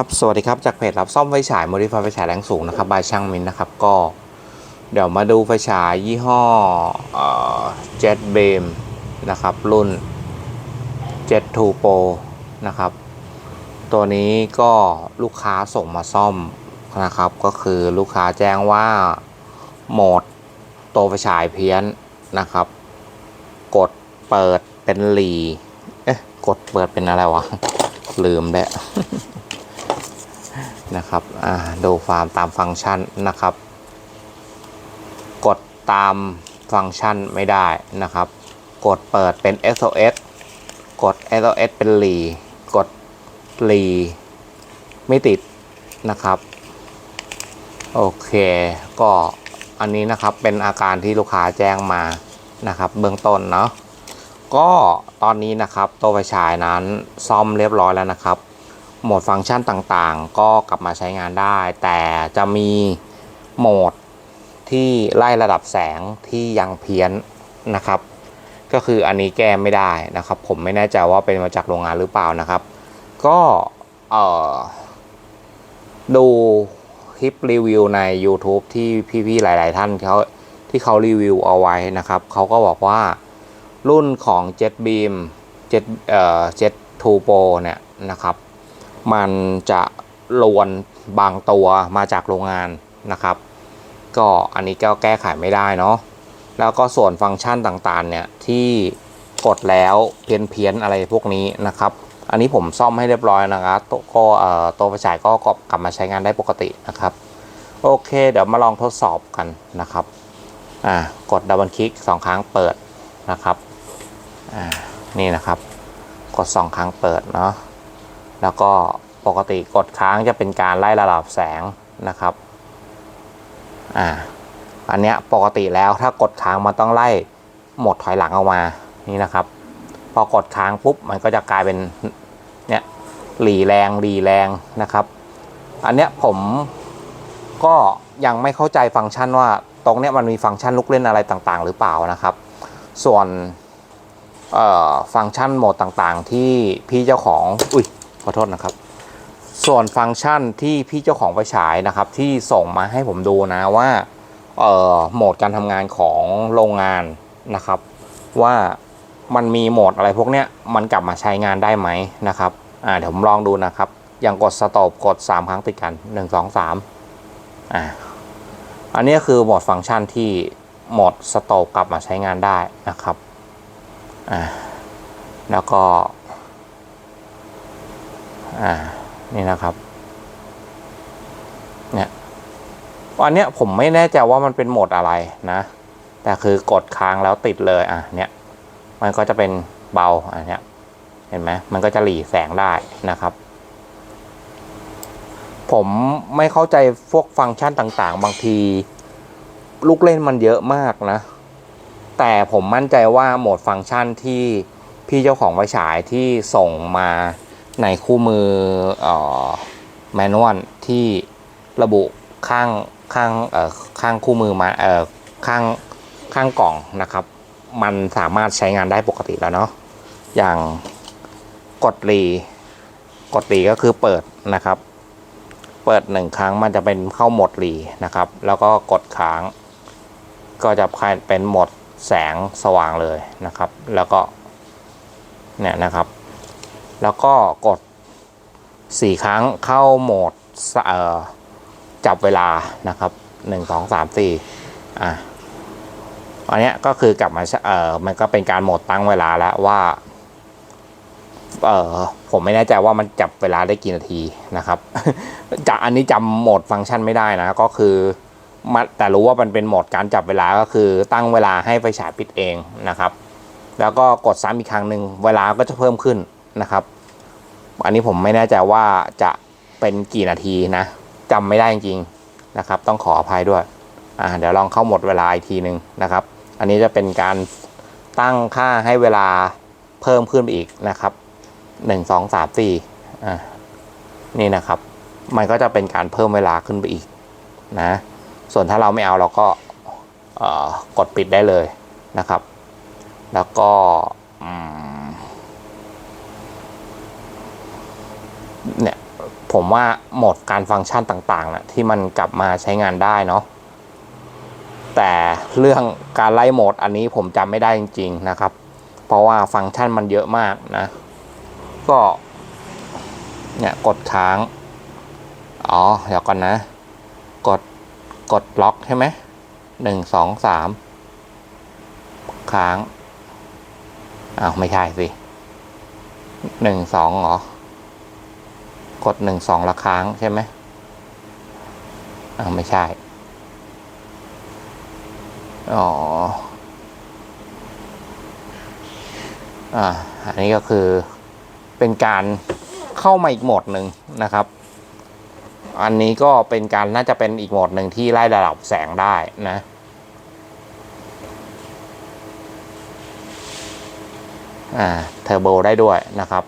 ครับสวัสดีครับจากเพจรับซ่อมไฟฉายโมดิฟายไฟฉายแรงสูงนะครับบายช่างมินนะครับก็เดี๋ยวมาดูไฟฉายยี่ห้อเจ็ตเบมนะครับรุ่น Jet 2 Pro นะครับตัวนี้ก็ลูกค้าส่งมาซ่อมนะครับ ก็คือลูกค้าแจ้งว่าโหมดตัวไฟฉายเพี้ยนนะครับ กดเปิดเป็นหลีเอ๊ะกดเปิดเป็นอะไรวะลืมแล้ว นะครับดูฟามตามฟังก์ชันนะครับ กดตามฟังก์ชันไม่ได้นะครับ กดเปิดเป็น SOS กด SOS เป็นหลีกดหลีไม่ติดนะครับโอเค ก็อันนี้นะครับเป็นอาการที่ลูกค้าแจ้งมานะครับ เบื้องต้นเนาะก็ตอนนี้นะครับตัวไฟฉายนั้นซ่อมเรียบร้อยแล้วนะครับ โหมดฟังก์ชันต่างๆ ก็กลับมาใช้งานได้ แต่จะมีโหมดที่ไล่ระดับแสงที่ยังเพี้ยนนะครับ ก็คืออันนี้แก้ไม่ได้นะครับ ผมไม่แน่ใจว่าเป็นมาจากโรงงานหรือเปล่านะครับ ก็เอ่อดูคลิปรีวิวใน YouTube ที่พี่ๆหลาย ๆ ท่านเขาที่เขารีวิวเอาไว้นะครับ เขาก็บอกว่ารุ่นของ Jet Beam Jet เอ่อ Jet 2 Pro เนี่ยนะครับ มันจะลวนบางตัวมาจากโรงงานนะครับ ก็อันนี้ก็แก้ไขไม่ได้เนาะแล้วก็ส่วนฟังก์ชันต่างๆเนี่ยที่กดแล้วเพี้ยนๆอะไรพวกนี้นะครับ อันนี้ผมซ่อมให้เรียบร้อยนะครับตัวก็ตัวไฟฉายก็กลับมาใช้งานได้ปกตินะครับ โอเค เดี๋ยวมาลองทดสอบกันนะครับอ่ากดดับเบิลคลิกสองครั้งเปิดนะครับอ่านี่นะครับ กดสองครั้งเปิดเนาะ แล้วก็ปกติกดค้างจะเป็นการไล่ระดับแสงนะครับอ่าอันเนี้ยปกติแล้วถ้ากดค้างมันต้องไล่โหมดถอยหลังออกมานี่นะครับ พอกดค้างปุ๊บมันก็จะกลายเป็นเนี่ยหลีแรงหลีแรงนะครับ อันเนี้ยผมก็ยังไม่เข้าใจฟังก์ชันว่าตรงเนี้ยมันมีฟังก์ชันลูกเล่นอะไรต่างๆ หรือเปล่านะครับ ส่วนเอ่อฟังก์ชันโหมดต่างๆ ที่พี่เจ้าของ อุ้ย ขอโทษนะครับ ส่วนฟังก์ชันที่พี่เจ้าของไฟฉายนะครับ ที่ส่งมาให้ผมดูนะว่าเอ่อโหมดการทำงานของโรงงานนะครับ ว่ามันมีโหมดอะไรพวกเนี้ยมันกลับมาใช้งานได้ไหมนะครับอ่าเดี๋ยวผมลองดูนะครับ อย่างกดสต็อปกด 3 ครั้งติดกัน 1 2 3อ่าอันนี้คือโหมดฟังก์ชันที่โหมดสต็อปกลับมาใช้งานได้นะครับอ่าแล้วก็ อ่า นี่นะครับ เนี่ยอันเนี้ยผมไม่แน่ใจว่ามันเป็นโหมดอะไรนะ แต่คือกดค้างแล้วติดเลย อะ เนี่ย มันก็จะเป็นเบา อันเนี้ย เห็นไหมมันก็จะหลีแสงได้นะครับ ผมไม่เข้าใจพวกฟังก์ชันต่างๆ บางที ลูกเล่นมันเยอะมากนะ แต่ผมมั่นใจว่าโหมดฟังก์ชันที่พี่เจ้าของไฟฉายที่ส่งมา ในคู่มืออแมนนวลที่ระบุข้างข้างข้างคู่มือมาข้างข้างกล่องนะครับ มันสามารถใช้งานได้ปกติแล้วเนาะอย่างกดรีกดรีก็คือเปิดนะครับ เปิดหนึ่งครั้งมันจะเป็นเข้าหมดรีนะครับ แล้วก็กดค้าง ก็จะเป็นหมดแสงสว่างเลยนะครับ แล้วก็เนี่ยนะครับ แล้วก็กด 4 ครั้งเข้าโหมดจับเวลานะครับ 1 2 3 4อะอันนี้ก็คือกลับมาเออมันก็เป็นการโหมดตั้งเวลาแล้วว่าเออผมไม่แน่ใจว่ามันจับเวลาได้กี่นาทีนะครับจะอันนี้จำโหมดฟังก์ชันไม่ได้นะก็คือมาแต่รู้ว่ามันเป็นโหมดการจับเวลาก็คือตั้งเวลาให้ไฟฉายปิดเองนะครับ แล้วก็กดซ้ำอีกครั้งหนึ่งเวลาก็จะเพิ่มขึ้นนะครับ อันนี้ผมไม่แน่ใจว่าจะเป็นกี่นาทีนะจำไม่ได้จริงๆนะครับ ต้องขออภัยด้วยอ่าเดี๋ยวลองเข้าหมดเวลาอีกทีหนึ่งนะครับ อันนี้จะเป็นการตั้งค่าให้เวลาเพิ่มขึ้นไปอีกนะครับหนึ่งสองสามสี่อ่านี่นะครับ มันก็จะเป็นการเพิ่มเวลาขึ้นไปอีกนะ ส่วนถ้าเราไม่เอาเราก็กดปิดได้เลยนะครับ แล้วก็อืม เนี่ย ผมว่าโหมดการฟังก์ชันต่างๆนะที่มันกลับมาใช้งานได้เนาะแต่เรื่องการไล่โหมดอันนี้ผมจำไม่ได้จริง ๆนะครับ เพราะว่าฟังก์ชันมันเยอะมากนะ ก็เนี่ยกดค้าง อ๋อ เดี๋ยวก่อนนะ กดกดล็อกใช่ไหมหนึ่งสองสามค้างอ้าวไม่ใช่สิหนึ่งสองเหรอ กดหนึ่งสองละครั้งใช่ไหมอ้าไม่ใช่ อ๋อ อ่า อันนี้ก็คือเป็นการเข้ามาอีกโหมดหนึ่งนะครับ อันนี้ก็เป็นการน่าจะเป็นอีกโหมดหนึ่งที่ไล่ระดับแสงได้นะอ่าเทอร์โบได้ด้วยนะครับ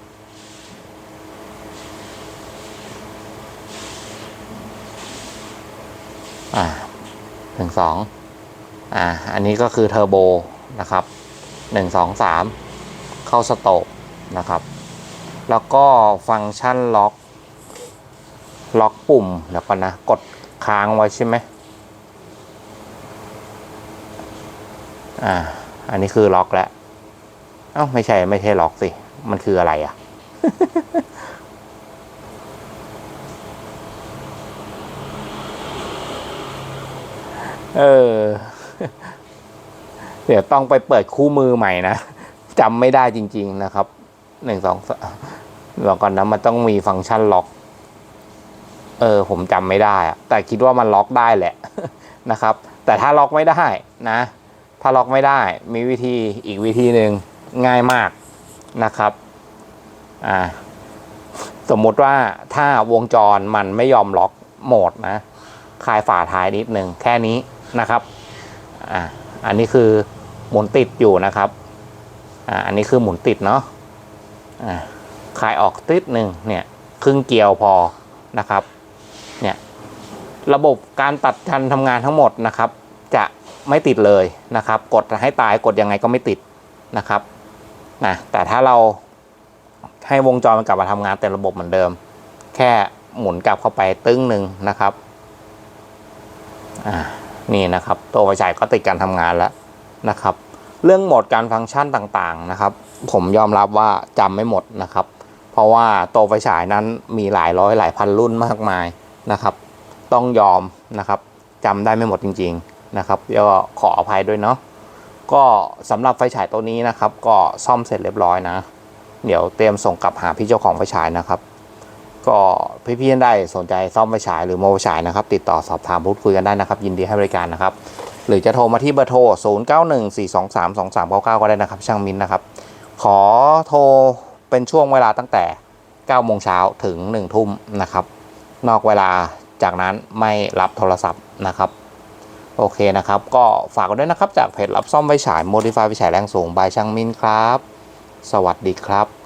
อ่าหนึ่งสองอ่า อันนี้ก็คือเทอร์โบนะครับหนึ่งสองสามเข้าสโตกนะครับ แล้วก็ฟังก์ชันล็อก ล็อกปุ่มเดี๋ยวก่อนนะ กดค้างไว้ใช่ไหมอ่า อันนี้คือล็อกแล้ว เอ้าไม่ใช่ไม่ใช่ล็อกสิ มันคืออะไรอะ เออ เดี๋ยวต้องไปเปิดคู่มือใหม่นะจำไม่ได้จริง ๆนะครับหนึ่งสองสามเดี๋ยวก่อนนะมันต้องมีฟังก์ชันล็อก เออ ผมจำไม่ได้อะแต่คิดว่ามันล็อกได้แหละนะครับ แต่ถ้าล็อกไม่ได้นะ ถ้าล็อกไม่ได้ มีวิธีอีกวิธีหนึ่งง่ายมากนะครับ อ่า สมมติว่าถ้าวงจรมันไม่ยอมล็อกโหมดนะ คลายฝาท้ายนิดหนึ่งแค่นี้ นะครับอ่าอันนี้คือหมุนติดอยู่นะครับอ่าอันนี้คือหมุนติดเนาะอ่าคลายออกติดหนึ่งเนี่ยครึ่งเกียวพอนะครับเนี่ยระบบการตัดการทำงานทั้งหมดนะครับ จะไม่ติดเลยนะครับ กดให้ตายกดยังไงก็ไม่ติดนะครับนะแต่ถ้าเราให้วงจรมันกลับมาทำงานเต็มระบบเหมือนเดิม แค่หมุนกลับเข้าไปตึ้งหนึ่งนะครับอ่า นี่นะครับตัวไฟฉายก็ติดการทำงานแล้วนะครับ เรื่องโหมดการฟังก์ชันต่างๆนะครับ ผมยอมรับว่าจำไม่หมดนะครับ เพราะว่าตัวไฟฉายนั้นมีหลายร้อยหลายพันรุ่นมากมายนะครับ ต้องยอมนะครับจำได้ไม่หมดจริง ๆนะครับก็ขออภัยด้วยเนาะก็สำหรับไฟฉายตัวนี้นะครับ ก็ซ่อมเสร็จเรียบร้อยนะ เดี๋ยวเตรียมส่งกลับหาพี่เจ้าของไฟฉายนะครับ ก็พี่ๆท่านใดสนใจซ่อมไฟฉายหรือโมไฟฉายนะครับ ติดต่อสอบถามพูดคุยกันได้นะครับ ยินดีให้บริการนะครับ หรือจะโทรมาที่เบอร์โทร 0 9 1 4 2 3 2 3 9 9 ก็ได้นะครับ ช่างมินนะครับ ขอโทรเป็นช่วงเวลาตั้งแต่ 9 โมงเช้าถึง 1 ทุ่มนะครับ นอกเวลาจากนั้นไม่รับโทรศัพท์นะครับโอเคนะครับ ก็ฝากกันด้วยนะครับ จากเพจรับซ่อมไฟฉาย Modify ไฟฉายแรงสูงบายช่างมินครับ สวัสดีครับ